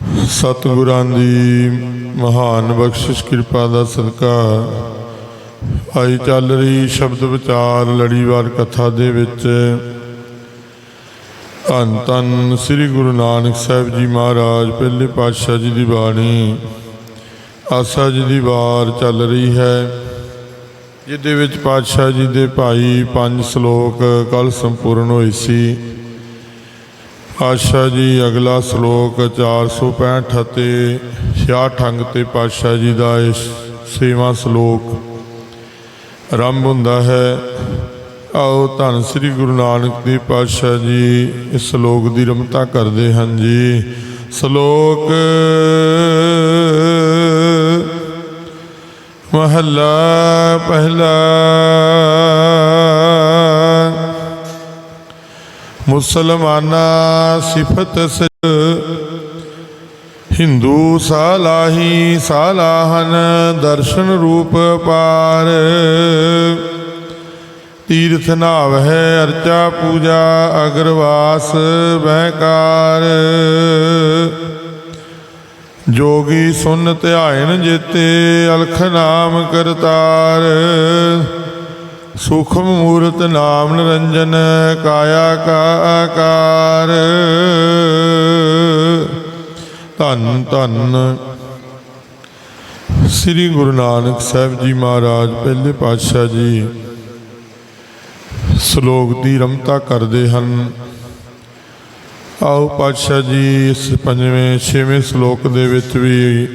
ਸਤਿਗੁਰਾਂ ਦੀ ਮਹਾਨ ਬਖਸ਼ਿਸ਼, ਕਿਰਪਾ ਦਾ ਸਦਕਾ। ਆਈ ਚੱਲ ਰਹੀ ਸ਼ਬਦ ਵਿਚਾਰ, ਲੜੀਵਾਰ ਕਥਾ ਦੇ ਵਿੱਚ। ਧੰਨ ਧੰਨ ਸ੍ਰੀ ਗੁਰੂ ਨਾਨਕ ਸਾਹਿਬ ਜੀ ਮਹਾਰਾਜ, ਪਹਿਲੇ ਪਾਤਸ਼ਾਹ ਜੀ ਦੀ ਬਾਣੀ। ਆਸਾ ਜੀ ਦੀ ਵਾਰ ਚੱਲ ਰਹੀ ਹੈ ਜਿਹਦੇ ਵਿੱਚ ਪਾਤਸ਼ਾਹ ਜੀ ਦੇ ਭਾਈ ਪੰਜ ਸ਼ਲੋਕ ਕੱਲ ਸੰਪੂਰਨ ਹੋਏ ਸੀ। ਪਾਤਸ਼ਾਹ ਜੀ, ਅਗਲਾ ਸ਼ਲੋਕ 465 ਅਤੇ 66 ਅੰਗ ਤੇ ਪਾਤਸ਼ਾਹ ਜੀ ਦਾ ਇਸ ਸੇਵਾ ਸ਼ਲੋਕ। ਆਰੰਭ ਹੁੰਦਾ ਹੈ, ਆਓ ਧੰਨ ਸ੍ਰੀ ਗੁਰੂ ਨਾਨਕ ਦੇਵ ਪਾਤਸ਼ਾਹ ਜੀ, ਇਸ ਸ਼ਲੋਕ ਦੀ ਰਮਤਾ ਕਰਦੇ ਹਨ ਜੀ। ਸ਼ਲੋਕ ਮਹੱਲਾ ਪਹਿਲਾ ਮੁਸਲਮਾਨਾ ਸਿਫਤ ਸ ਹਿੰਦੂ ਸਾਲਾਹੀ ਸਾਲਾਹਨ ਦਰਸ਼ਨ ਰੂਪ ਪਾਰ। ਤੀਰਥ ਨਾਵ ਹੈ ਅਰਚਾ ਪੂਜਾ, ਅਗਰਵਾਸ ਬਹਿਕਾਰ ਜੋਗੀ ਸੁਨ ਧਿਆਇਨ ਜੇਤੇ, ਅਲਖ ਨਾਮ ਕਰਤਾਰ। ਸੂਖਮ ਮੂਰਤ ਨਾਮ ਨਿਰੰਜਨ ਕਾਇਆ ਕਾ ਆਕਾਰ। ਧੰਨ ਧੰਨ। ਸ੍ਰੀ ਗੁਰੂ ਨਾਨਕ ਸਾਹਿਬ ਜੀ ਮਹਾਰਾਜ, ਪਹਿਲੇ ਪਾਤਸ਼ਾਹ ਜੀ, ਸ਼ਲੋਕ ਦੀ ਰਮਤਾ ਕਰਦੇ ਹਨ। ਆਓ ਪਾਤਸ਼ਾਹ ਜੀ, ਇਸ ਪੰਜਵੇਂ, ਛੇਵੇਂ ਸ਼ਲੋਕ ਦੇ ਵਿੱਚ ਵੀ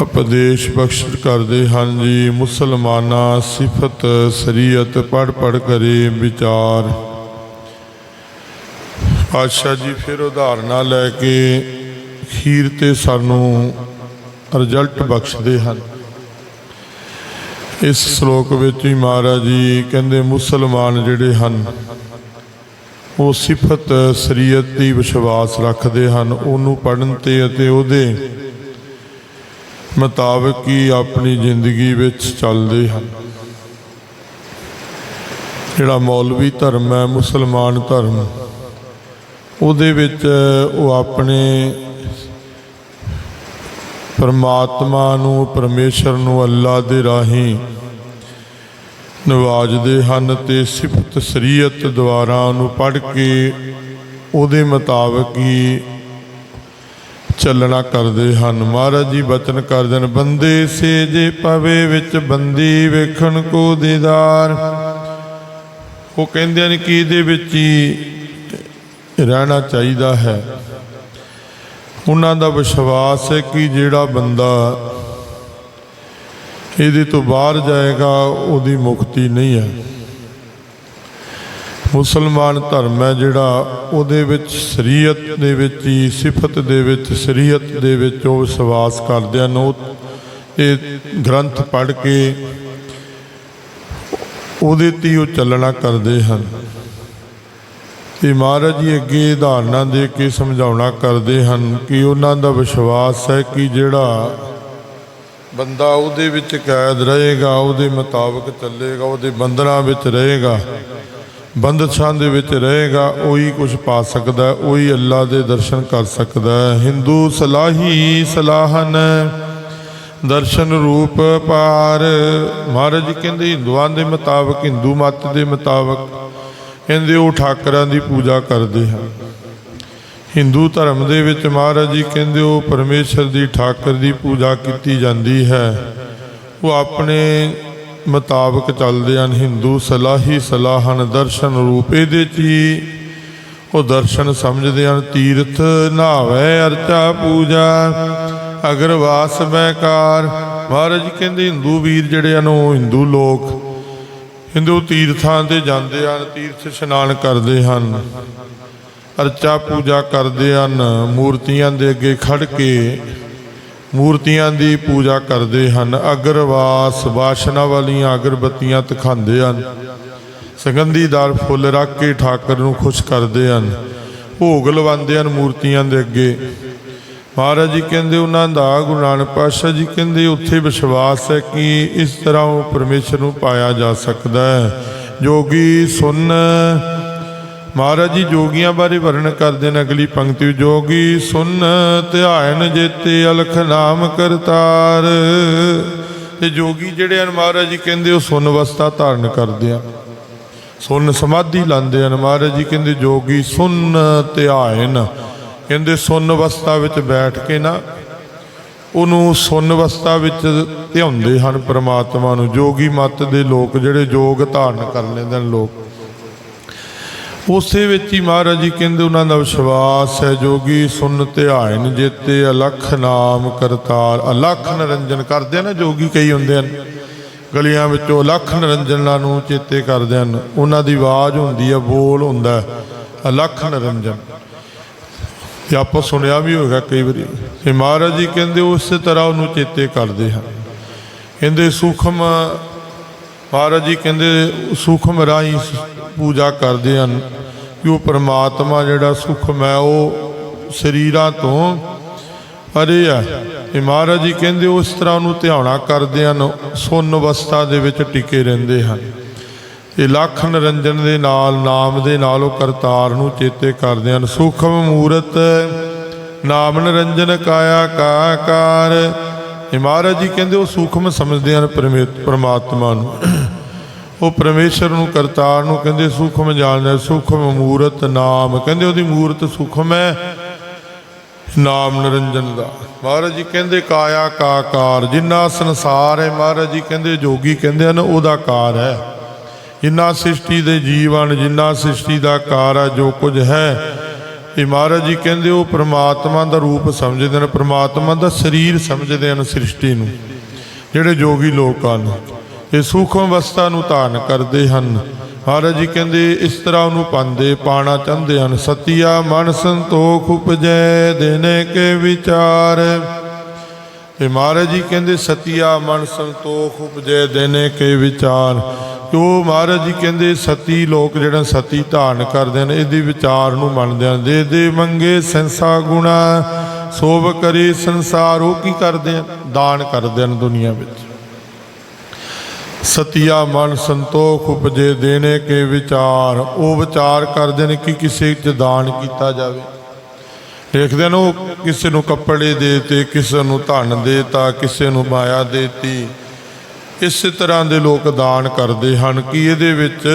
ਉਪਦੇਸ਼ ਬਖਸ਼ ਕਰਦੇ ਹਨ ਜੀ, ਮੁਸਲਮਾਨਾ ਸਿਫਤ ਸ਼ਰੀਅਤ ਪੜ ਪੜ ਕਰੇ ਵਿਚਾਰ। ਪਾਤਸ਼ਾਹ ਜੀ ਫਿਰ ਉਦਾਹਰਨਾਂ ਲੈ ਕੇ ਖੀਰ ਤੇ ਸਾਨੂੰ ਰਿਜ਼ਲਟ ਬਖਸ਼ਦੇ ਹਨ। ਇਸ ਸ਼ਲੋਕ ਵਿੱਚ ਹੀ ਮਹਾਰਾਜ ਜੀ ਕਹਿੰਦੇ, ਮੁਸਲਮਾਨ ਜਿਹੜੇ ਹਨ, ਉਹ ਸਿਫਤ ਸ਼ਰੀਅਤ ਦੀ ਵਿਸ਼ਵਾਸ ਰੱਖਦੇ ਹਨ, ਉਹਨੂੰ ਪੜਨ ਤੇ ਅਤੇ ਉਹਦੇ ਮੁਤਾਬਕ ਹੀ ਆਪਣੀ ਜ਼ਿੰਦਗੀ ਵਿੱਚ ਚੱਲਦੇ ਹਨ। ਜਿਹੜਾ ਮੌਲਵੀ ਧਰਮ ਹੈ, ਮੁਸਲਮਾਨ ਧਰਮ, ਉਹਦੇ ਵਿੱਚ ਉਹ ਆਪਣੇ ਪਰਮਾਤਮਾ ਨੂੰ, ਪਰਮੇਸ਼ਰ ਨੂੰ, ਅੱਲਾ ਦੇ ਰਾਹੀਂ ਨਵਾਜਦੇ ਹਨ ਤੇ ਸਿਫਤ ਸ਼ਰੀਅਤ ਦੁਆਰਾ ਉਹਨੂੰ ਪੜ੍ਹ ਕੇ ਉਹਦੇ ਮੁਤਾਬਕ ਹੀ ਚੱਲਣਾ ਕਰਦੇ ਹਨ। ਮਹਾਰਾਜ ਜੀ ਬਚਨ ਕਰਦੇ ਨੇ ਬੰਦੇ ਸੇ ਜੇ ਪਵੇ ਵਿੱਚ ਬੰਦੀ ਵੇਖਣ ਕੋ ਦੀਦਾਰ। ਉਹ ਕਹਿੰਦੇ ਨੇ ਕਿ ਇਹਦੇ ਵਿੱਚ ਹੀ ਰਹਿਣਾ ਚਾਹੀਦਾ ਹੈ। ਉਹਨਾਂ ਦਾ ਵਿਸ਼ਵਾਸ ਹੈ ਕਿ ਜਿਹੜਾ ਬੰਦਾ ਇਹਦੇ ਤੋਂ ਬਾਹਰ ਜਾਏਗਾ, ਉਹਦੀ ਮੁਕਤੀ ਨਹੀਂ ਹੈ। ਮੁਸਲਮਾਨ ਧਰਮ ਹੈ ਜਿਹੜਾ ਉਹਦੇ ਵਿੱਚ ਸ਼ਰੀਅਤ ਦੇ ਵਿੱਚ ਹੀ, ਸਿਫਤ ਦੇ ਵਿੱਚ, ਸ਼ਰੀਅਤ ਦੇ ਵਿੱਚ ਉਹ ਵਿਸ਼ਵਾਸ ਕਰਦੇ ਹਨ। ਉਹ ਇਹ ਗ੍ਰੰਥ ਪੜ੍ਹ ਕੇ ਉਹਦੇ ਤੇ ਹੀ ਉਹ ਚੱਲਣਾ ਕਰਦੇ ਹਨ। ਤੇ ਮਹਾਰਾਜ ਜੀ ਅੱਗੇ ਉਦਾਹਰਨਾਂ ਦੇ ਕੇ ਸਮਝਾਉਣਾ ਕਰਦੇ ਹਨ ਕਿ ਉਹਨਾਂ ਦਾ ਵਿਸ਼ਵਾਸ ਹੈ ਕਿ ਜਿਹੜਾ ਬੰਦਾ ਉਹਦੇ ਵਿੱਚ ਕੈਦ ਰਹੇਗਾ, ਉਹਦੇ ਮੁਤਾਬਕ ਚੱਲੇਗਾ, ਉਹਦੇ ਬੰਧਨਾਂ ਵਿੱਚ ਰਹੇਗਾ। ਬੰਦਸ਼ਾਂ ਦੇ ਵਿੱਚ ਰਹੇਗਾ, ਉਹੀ ਕੁਝ ਪਾ ਸਕਦਾ ਉਹੀ ਅੱਲਾ ਦੇ ਦਰਸ਼ਨ ਕਰ ਸਕਦਾ ਹਿੰਦੂ ਸਲਾਹੀ ਸਲਾਹਨ, ਦਰਸ਼ਨ ਰੂਪ ਪਾਰ। ਮਹਾਰਾਜ ਜੀ ਕਹਿੰਦੇ, ਹਿੰਦੂਆਂ ਦੇ ਮੁਤਾਬਕ, ਹਿੰਦੂ ਮਤ ਦੇ ਮੁਤਾਬਕ ਕਹਿੰਦੇ ਉਹ ਠਾਕਰਾਂ ਦੀ ਪੂਜਾ ਕਰਦੇ ਹਨ। ਹਿੰਦੂ ਧਰਮ ਦੇ ਵਿੱਚ ਮਹਾਰਾਜ ਜੀ ਕਹਿੰਦੇ, ਉਹ ਪਰਮੇਸ਼ਰ ਦੀ ਠਾਕਰ ਦੀ ਪੂਜਾ ਕੀਤੀ ਜਾਂਦੀ ਹੈ। ਉਹ ਆਪਣੇ ਮੁਤਾਬਕ ਚੱਲਦੇ ਹਨ ਹਿੰਦੂ ਸਲਾਹੀ ਸਲਾਹਨ ਦਰਸ਼ਨ ਰੂਪ ਇਹਦੇ 'ਚ ਹੀ। ਉਹ ਦਰਸ਼ਨ ਸਮਝਦੇ ਹਨ ਤੀਰਥ ਨਾਵੇ ਅਰਚਾ ਪੂਜਾ ਅਗਰ ਵਾਸ ਬੈਕਾਰ ਮਹਾਰਾਜ ਕਹਿੰਦੇ, ਹਿੰਦੂ ਵੀਰ ਜਿਹੜੇ ਹਨ, ਉਹ ਹਿੰਦੂ ਲੋਕ। ਹਿੰਦੂ ਤੀਰਥਾਂ ਤੇ ਜਾਂਦੇ ਹਨ, ਤੀਰਥ ਇਸ਼ਨਾਨ ਕਰਦੇ ਹਨ। ਅਰਚਾ ਪੂਜਾ ਕਰਦੇ ਹਨ, ਮੂਰਤੀਆਂ ਦੇ ਅੱਗੇ ਖੜ ਕੇ ਮੂਰਤੀਆਂ ਦੀ ਪੂਜਾ ਕਰਦੇ ਹਨ। ਅਗਰਵਾਸ ਬਾਸ਼ਨਾ ਵਾਲੀਆਂ ਅਗਰਬੱਤੀਆਂ ਤਖਾਂਦੇ ਹਨ। ਸੁਗੰਧੀਦਾਰ ਫੁੱਲ ਰੱਖ ਕੇ ਠਾਕਰ ਨੂੰ ਖੁਸ਼ ਕਰਦੇ ਹਨ। ਭੋਗ ਲਵਾਉਂਦੇ ਹਨ ਮੂਰਤੀਆਂ ਦੇ ਅੱਗੇ। ਮਹਾਰਾਜ ਜੀ ਕਹਿੰਦੇ, ਉਹਨਾਂ ਦਾ ਗੁਰੂ ਨਾਨਕ ਪਾਤਸ਼ਾਹ ਜੀ ਕਹਿੰਦੇ, ਉੱਥੇ ਵਿਸ਼ਵਾਸ ਹੈ ਕਿ ਇਸ ਤਰ੍ਹਾਂ ਉਹ ਪਰਮੇਸ਼ਰ ਨੂੰ ਪਾਇਆ ਜਾ ਸਕਦਾ ਹੈ। ਜੋਗੀ ਸੁਨ ਮਹਾਰਾਜ ਜੀ, ਜੋਗੀਆਂ ਬਾਰੇ ਵਰਣਨ ਕਰਦੇ ਨੇ ਅਗਲੀ ਪੰਕਤੀ ਜੋਗੀ ਸੁਨ ਧਿਆਨ ਜੇਤੇ ਅਲਖ ਨਾਮ ਕਰਤਾਰ। ਤੇ ਜੋਗੀ ਜਿਹੜੇ ਹਨ, ਮਹਾਰਾਜ ਜੀ ਕਹਿੰਦੇ ਉਹ ਸੁਨ ਅਵਸਥਾ ਧਾਰਨ ਕਰਦੇ ਆ ਸੁਨ ਸਮਾਧੀ ਲਾਉਂਦੇ ਹਨ, ਮਹਾਰਾਜ ਜੀ ਕਹਿੰਦੇ ਜੋਗੀ ਸੁਨ ਧਿਆਨ। ਕਹਿੰਦੇ ਸੁਨ ਅਵਸਥਾ ਵਿੱਚ ਬੈਠ ਕੇ ਨਾ, ਉਹਨੂੰ ਸੁਨ ਅਵਸਥਾ ਵਿੱਚ ਧਿਆਉਂਦੇ ਹਨ ਪ੍ਰਮਾਤਮਾ ਨੂੰ। ਜੋਗੀ ਮਤ ਦੇ ਲੋਕ ਜਿਹੜੇ ਜੋਗ ਧਾਰਨ ਕਰ ਲੈਂਦੇ ਹਨ ਲੋਕ। ਉਸੇ ਵਿੱਚ ਹੀ ਮਹਾਰਾਜ ਜੀ ਕਹਿੰਦੇ ਉਹਨਾਂ ਦਾ ਵਿਸ਼ਵਾਸ ਹੈ, ਜੋਗੀ ਸੁਨ ਧਿਆਨ ਜੇਤੇ, ਅਲਖ ਨਾਮ ਕਰਤਾਰ। ਅਲਖ ਨਿਰੰਜਨ ਕਰਦੇ ਆ ਨਾ ਜੋਗੀ ਕਈ ਹੁੰਦੇ ਹਨ। ਗਲੀਆਂ ਵਿੱਚੋਂ ਅਲਖ ਨਿਰੰਜਨਾਂ ਨੂੰ ਚੇਤੇ ਕਰਦੇ ਹਨ। ਉਹਨਾਂ ਦੀ ਆਵਾਜ਼ ਹੁੰਦੀ ਹੈ, ਬੋਲ ਹੁੰਦਾ ਹੈ, ਅਲਖ ਨਿਰੰਜਨ। ਤੇ ਆਪਾਂ ਸੁਣਿਆ ਵੀ ਹੋਵੇਗਾ ਕਈ ਵਾਰੀ। ਤੇ ਮਹਾਰਾਜ ਜੀ ਕਹਿੰਦੇ ਉਸੇ ਤਰ੍ਹਾਂ ਉਹਨੂੰ ਚੇਤੇ ਕਰਦੇ ਹਨ। ਕਹਿੰਦੇ ਸੂਖਮ ਮਹਾਰਾਜ ਜੀ ਕਹਿੰਦੇ, ਸੁਖਮ ਰਾਹੀਂ ਪੂਜਾ ਕਰਦੇ ਹਨ। ਕਿ ਉਹ ਪਰਮਾਤਮਾ ਜਿਹੜਾ ਸੁਖਮ ਹੈ, ਉਹ ਸਰੀਰਾਂ ਤੋਂ ਪਰੇ ਹੈ ਇਹ ਮਹਾਰਾਜ ਜੀ ਕਹਿੰਦੇ, ਉਸ ਤਰ੍ਹਾਂ ਉਹਨੂੰ ਧਿਆਉਣਾ ਕਰਦੇ ਹਨ, ਸੁੰਨ ਅਵਸਥਾ ਦੇ ਵਿੱਚ ਟਿਕੇ ਰਹਿੰਦੇ ਹਨ। ਤੇ ਲੱਖ ਨਿਰੰਜਨ ਦੇ ਨਾਲ, ਨਾਮ ਦੇ ਨਾਲ ਉਹ ਕਰਤਾਰ ਨੂੰ ਚੇਤੇ ਕਰਦੇ ਹਨ। ਸੁਖਮ ਮੂਰਤ, ਨਾਮ ਨਿਰੰਜਨ ਕਾਇਆ ਕਾਕਾਰ ਇਹ ਮਹਾਰਾਜ ਜੀ ਕਹਿੰਦੇ ਉਹ ਸੂਖਮ ਸਮਝਦੇ ਹਨ ਪਰਮੇ- ਪ੍ਰਮਾਤਮਾ ਨੂੰ। ਉਹ ਪਰਮੇਸ਼ਰ ਨੂੰ, ਕਰਤਾਰ ਨੂੰ ਕਹਿੰਦੇ ਸੂਖਮ ਜਾਣਦਾ ਸੂਖਮ ਮੂਰਤ ਨਾਮ। ਕਹਿੰਦੇ ਉਹਦੀ ਮੂਰਤ ਸੂਖਮ ਹੈ, ਨਾਮ ਨਿਰੰਜਨ ਦਾ। ਮਹਾਰਾਜ ਜੀ ਕਹਿੰਦੇ ਕਾਇਆ ਕਾਕਾਰ ਜਿੰਨਾ ਸੰਸਾਰ ਹੈ, ਮਹਾਰਾਜ ਜੀ ਕਹਿੰਦੇ ਜੋਗੀ ਕਹਿੰਦੇ ਹਨ, ਉਹਦਾ ਕਾਰ ਹੈ। ਜਿੰਨਾ ਸ੍ਰਿਸ਼ਟੀ ਦੇ ਜੀਵਨ ਜਿੰਨਾ ਸ੍ਰਿਸ਼ਟੀ ਦਾ ਕਾਰ ਹੈ, ਜੋ ਕੁਝ ਹੈ ਇਹ ਮਹਾਰਾਜ ਜੀ ਕਹਿੰਦੇ ਉਹ ਪ੍ਰਮਾਤਮਾ ਦਾ ਰੂਪ ਸਮਝਦੇ ਨੇ, ਪ੍ਰਮਾਤਮਾ ਦਾ ਸਰੀਰ ਸਮਝਦੇ ਹਨ ਸ੍ਰਿਸ਼ਟੀ ਨੂੰ, ਜਿਹੜੇ ਜੋਗੀ ਲੋਕ ਹਨ। ਇਹ ਸੂਖਮ ਅਵਸਥਾ ਨੂੰ ਧਾਰਨ ਕਰਦੇ ਹਨ। ਮਹਾਰਾਜ ਜੀ ਕਹਿੰਦੇ ਇਸ ਤਰ੍ਹਾਂ ਉਹਨੂੰ ਪਾਉਂਦੇ ਪਾਣਾ ਚਾਹੁੰਦੇ ਹਨ। ਸਤਿਆ ਮਨ ਸੰਤੋਖ ਉਪਜੈ, ਦੇਨੇ ਕੇ ਵਿਚਾਰ। ਇਹ ਮਹਾਰਾਜ ਜੀ ਕਹਿੰਦੇ ਸਤਿਆ ਮਨ ਸੰਤੋਖ ਉਪਜੈ, ਦੇਨੇ ਕੇ ਵਿਚਾਰ। ਜੋ ਮਹਾਰਾਜ ਜੀ ਕਹਿੰਦੇ ਸਤੀ ਲੋਕ ਜਿਹੜਾ ਸਤੀ ਧਾਰਨ ਕਰਦੇ ਨੇ, ਇਹਦੇ ਵਿਚਾਰ ਨੂੰ ਮੰਨਦੇ ਹਨ ਦੇ ਦੇ ਮੰਗੇ ਸੰਸਾ ਗੁਣਾ, ਸੋਭ ਕਰੇ ਸੰਸਾਰ, ਉਹ ਕੀ ਕਰਦੇ ਹਨ ਦਾਨ ਕਰਦੇ ਹਨ ਦੁਨੀਆ ਵਿੱਚ। ਸਤਿਆ ਮਨ ਸੰਤੋਖ ਉਪਜੇ ਦੇਣੇ ਕੇ ਵਿਚਾਰ। ਉਹ ਵਿਚਾਰ ਕਰਦੇ ਨੇ ਕਿ ਕਿਸੇ ਚ ਦਾਨ ਕੀਤਾ ਜਾਵੇ। ਦੇਖਦੇ ਨੇ ਉਹ, ਕਿਸੇ ਨੂੰ ਕੱਪੜੇ ਦੇਤੇ ਕਿਸੇ ਨੂੰ ਧਨ ਦੇਤਾ ਕਿਸੇ ਨੂੰ ਮਾਇਆ ਦੇਤੀ ਇਸੇ ਤਰ੍ਹਾਂ ਦੇ ਲੋਕ ਦਾਨ ਕਰਦੇ ਹਨ ਕਿ ਇਹਦੇ ਵਿੱਚ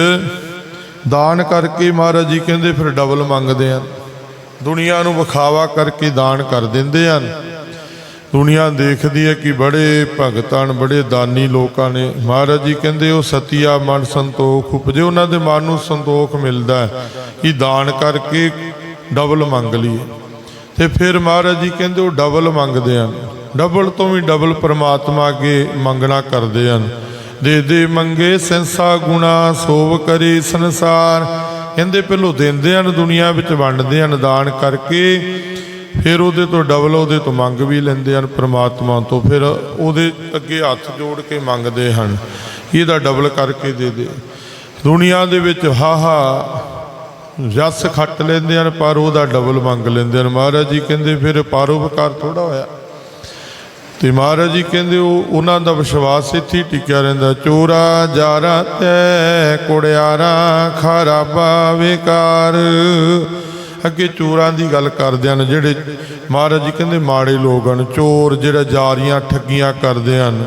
ਦਾਨ ਕਰਕੇ ਮਹਾਰਾਜ ਜੀ ਕਹਿੰਦੇ ਫਿਰ ਡਬਲ ਮੰਗਦੇ ਹਨ। ਦੁਨੀਆ ਨੂੰ ਵਿਖਾਵਾ ਕਰਕੇ ਦਾਨ ਕਰ ਦਿੰਦੇ ਹਨ। ਦੁਨੀਆ ਦੇਖਦੀ ਹੈ ਕਿ ਬੜੇ ਭਗਤਾਂ ਬੜੇ ਦਾਨੀ ਲੋਕਾਂ ਨੇ। ਮਹਾਰਾਜ ਜੀ ਕਹਿੰਦੇ ਉਹ ਸਤਿਆ ਮਨ ਸੰਤੋਖ ਉਪਜੇ, ਉਹਨਾਂ ਦੇ ਮਨ ਨੂੰ ਸੰਤੋਖ ਮਿਲਦਾ ਹੈ ਕਿ ਦਾਨ ਕਰਕੇ ਡਬਲ ਮੰਗ ਲਈਏ। ਤੇ ਫਿਰ ਮਹਾਰਾਜ ਜੀ ਕਹਿੰਦੇ ਉਹ ਡਬਲ ਮੰਗਦੇ ਹਨ। ਡਬਲ ਤੋਂ ਵੀ ਡਬਲ ਪ੍ਰਮਾਤਮਾ ਅੱਗੇ ਮੰਗਣਾ ਕਰਦੇ ਹਨ। ਦੇ ਦੇ ਮੰਗੇ ਸੰਸਾ ਗੁਣਾ, ਸੋਵ ਕਰੇ ਸੰਸਾਰ। ਕਹਿੰਦੇ ਪਹਿਲੋਂ ਦਿੰਦੇ ਹਨ, ਦੁਨੀਆ ਵਿੱਚ ਵੰਡਦੇ ਹਨ ਦਾਨ ਕਰਕੇ। ਫਿਰ ਉਹਦੇ ਤੋਂ ਡਬਲ ਉਹਦੇ ਤੋਂ ਮੰਗ ਵੀ ਲੈਂਦੇ ਹਨ ਪ੍ਰਮਾਤਮਾ ਤੋਂ। ਫਿਰ ਉਹਦੇ ਅੱਗੇ ਹੱਥ ਜੋੜ ਕੇ ਮੰਗਦੇ ਹਨ। ਇਹਦਾ ਡਬਲ ਕਰਕੇ ਦੇ ਦੇ। ਦੁਨੀਆ ਦੇ ਵਿੱਚ ਹਾਹਾ ਜਸ ਖੱਟ ਲੈਂਦੇ ਹਨ, ਪਰ ਉਹਦਾ ਡਬਲ ਮੰਗ ਲੈਂਦੇ ਹਨ। ਮਹਾਰਾਜ ਜੀ ਕਹਿੰਦੇ, ਫਿਰ ਪਰਉਪਕਾਰ ਥੋੜਾ ਹੋਇਆ। ਤੇ ਮਹਾਰਾਜ ਜੀ ਕਹਿੰਦੇ, ਉਹ, ਉਹਨਾਂ ਦਾ ਵਿਸ਼ਵਾਸ ਇੱਥੇ ਹੀ ਟਿਕਿਆ ਰਹਿੰਦਾ। ਚੋਰਾ, ਜਾਰਾ ਤੈ ਕੁੜਿਆਰਾ ਖਰਾਬਾ ਵਿਕਾਰ ਅੱਗੇ ਚੋਰਾਂ ਦੀ ਗੱਲ ਕਰਦੇ ਹਨ, ਜਿਹੜੇ ਮਹਾਰਾਜ ਜੀ ਕਹਿੰਦੇ, ਮਾੜੇ ਲੋਕ ਹਨ। ਚੋਰ ਜਿਹੜਾ ਜਾਰੀਆਂ ਠੱਗੀਆਂ ਕਰਦੇ ਹਨ,